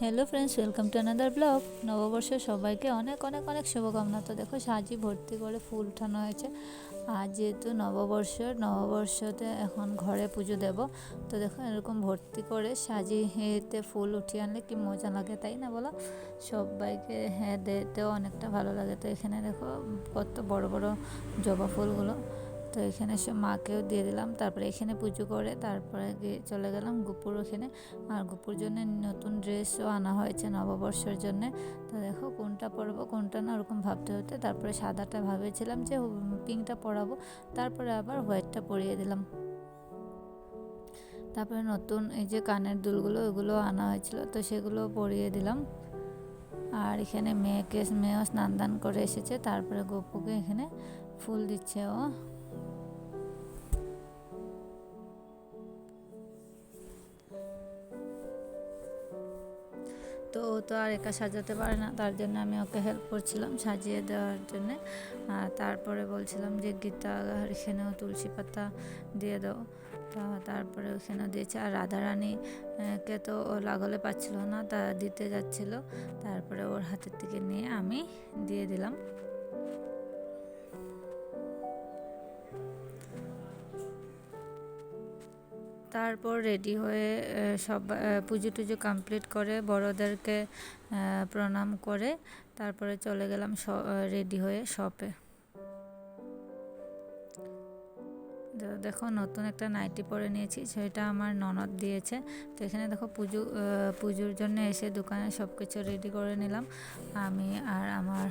Hello friends welcome to another vlog নববর্ষের সবাইকে অনেক অনেক অনেক শুভকামনা। তো দেখো, সাজি ভর্তি করে ফুল উঠানো হয়েছে। আর যেহেতু নববর্ষ নববর্ষতে এখন ঘরে পুজো দেব। তো দেখো, এরকম ভর্তি করে সাজি হেতে ফুল উঠিয়ে আনলে কি মজা লাগে, তাই না বলো? সবাইকে হ্যাঁ দিতেও অনেকটা ভালো লাগে। তো এখানে দেখো, কত বড় বড় জবা ফুলগুলো। তো এখানে সব মাকেও দিয়ে দিলাম। তারপরে এখানে পুজো করে তারপরে চলে গেলাম গুপুর ওখানে। আর গুপুর জন্য নতুন ড্রেসও আনা হয়েছে নববর্ষের জন্যে। তো দেখো কোনটা পরবো, কোনটা না ওরকম ভাবতে হতে তারপরে সাদাটা ভেবেছিলাম যে পিঙ্কটা পরাবো। তারপরে আবার হোয়াইটটা পরিয়ে দিলাম। তারপরে নতুন এই যে কানের দুলগুলো, ওগুলো আনা হয়েছিল, তো সেগুলো পরিয়ে দিলাম। আর এখানে মেয়েকে, মেয়েও স্নান দান করে এসেছে। তারপরে গপুকে এখানে ফুল দিচ্ছে ও। তো ও তো আর একা সাজাতে পারে না। তার জন্য আমি ওকে হেল্প করছিলাম সাজিয়ে দেওয়ার জন্য। আর তারপরে বলছিলাম যে, গীতা এখানেও তুলসী পাতা দিয়ে দাও। তা তারপরে ওখানেও দিয়েছে। আর রাধারানীকে তো ও লাগলে পাচ্ছিল না, তা দিতে যাচ্ছিল। তারপরে ওর হাতের থেকে নিয়ে আমি দিয়ে দিলাম। তারপর রেডি হয়ে সব পুজো টুজো কমপ্লিট করে বড়োদেরকে প্রণাম করে তারপরে চলে গেলাম রেডি হয়ে শপে দেখো নতুন একটা নাইটি পরে নিয়েছি, সেটা আমার ননদ দিয়েছে। তো এখানে দেখো পুজো পুজোর জন্য এসে দোকানে সব কিছু রেডি করে নিলাম, আমি আর আমার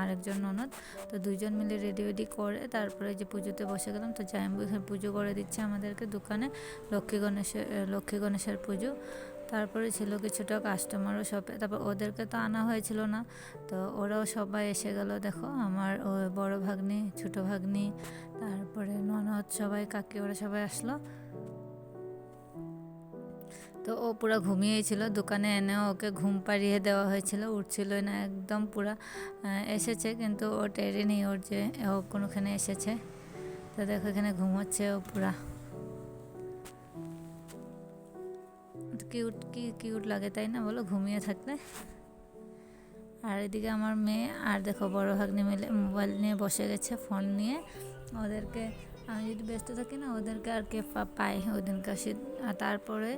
আরেকজন ননদ। তো দুজন মিলে রেডি রেডি করে তারপরে যে পুজোতে বসে গেলাম, তো যাই এখানে পুজো করে দিচ্ছে আমাদেরকে দোকানে, লক্ষ্মী গণেশের লক্ষ্মী গণেশের পুজো। তারপরে ছিল কিছুটা কাস্টমারও শপে তারপর ওদেরকে তো আনা হয়েছিল না। তো ওরাও সবাই এসে গেল, দেখো আমার বড় ভাগ্নি, ছোট ভাগ্নি, তারপরে ননদ সবাই, কাকি, ওরা সবাই আসলো। তো ও পুরো ঘুমিয়েছিল দোকানে এনে ওকে ঘুম পাড়িয়ে দেওয়া হয়েছিল, উঠছিল না একদম পুরা এসেছে কিন্তু ও টেরেনি ওর যে ও কোনোখানে এসেছে। তো দেখো এখানে ঘুমোচ্ছে ও পুরা। কিউট কি কিউট লাগে তাই না? বলো, ঘুমিয়ে থাকলে। আর এদিকে আমার মেয়ে, আর দেখো বড় ভাগ্নি মিলে মোবাইল নিয়ে বসে গেছে ফোন নিয়ে। ওদেরকে, আমি যদি ব্যস্ত থাকি না, ওদেরকে আর কে পাই ওই দিনকে আর তারপরে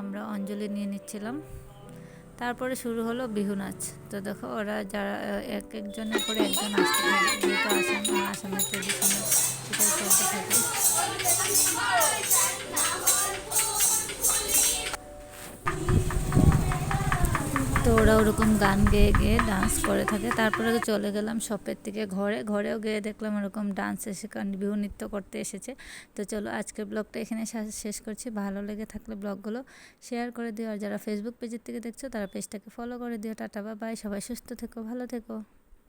আমরা অঞ্জলি নিয়ে নিচ্ছিলাম। তারপরে শুরু হলো বিহু নাচ। তো দেখো, ওরা যারা এক একজনের করে একজন আসতে থাকে। আসাম, আসামের ট্রেডিশনাল চলতে থাকে। তো ওরা ওরকম গান গেয়ে গেয়ে ডান্স করে থাকে। তারপরে চলে গেলাম শপের থেকে ঘরে। ঘরেও গিয়ে দেখলাম ওরকম ডান্স এসে কারণ বিহু নৃত্য করতে এসেছে। তো চলো আজকের ব্লগটা এখানে শেষ করছি। ভালো লেগে থাকলে ব্লগগুলো শেয়ার করে দিও। আর যারা ফেসবুক পেজের থেকে দেখছ, তারা পেজটাকে ফলো করে দিও। টাটা বা বাই সবাই সুস্থ থেকো, ভালো থেকো।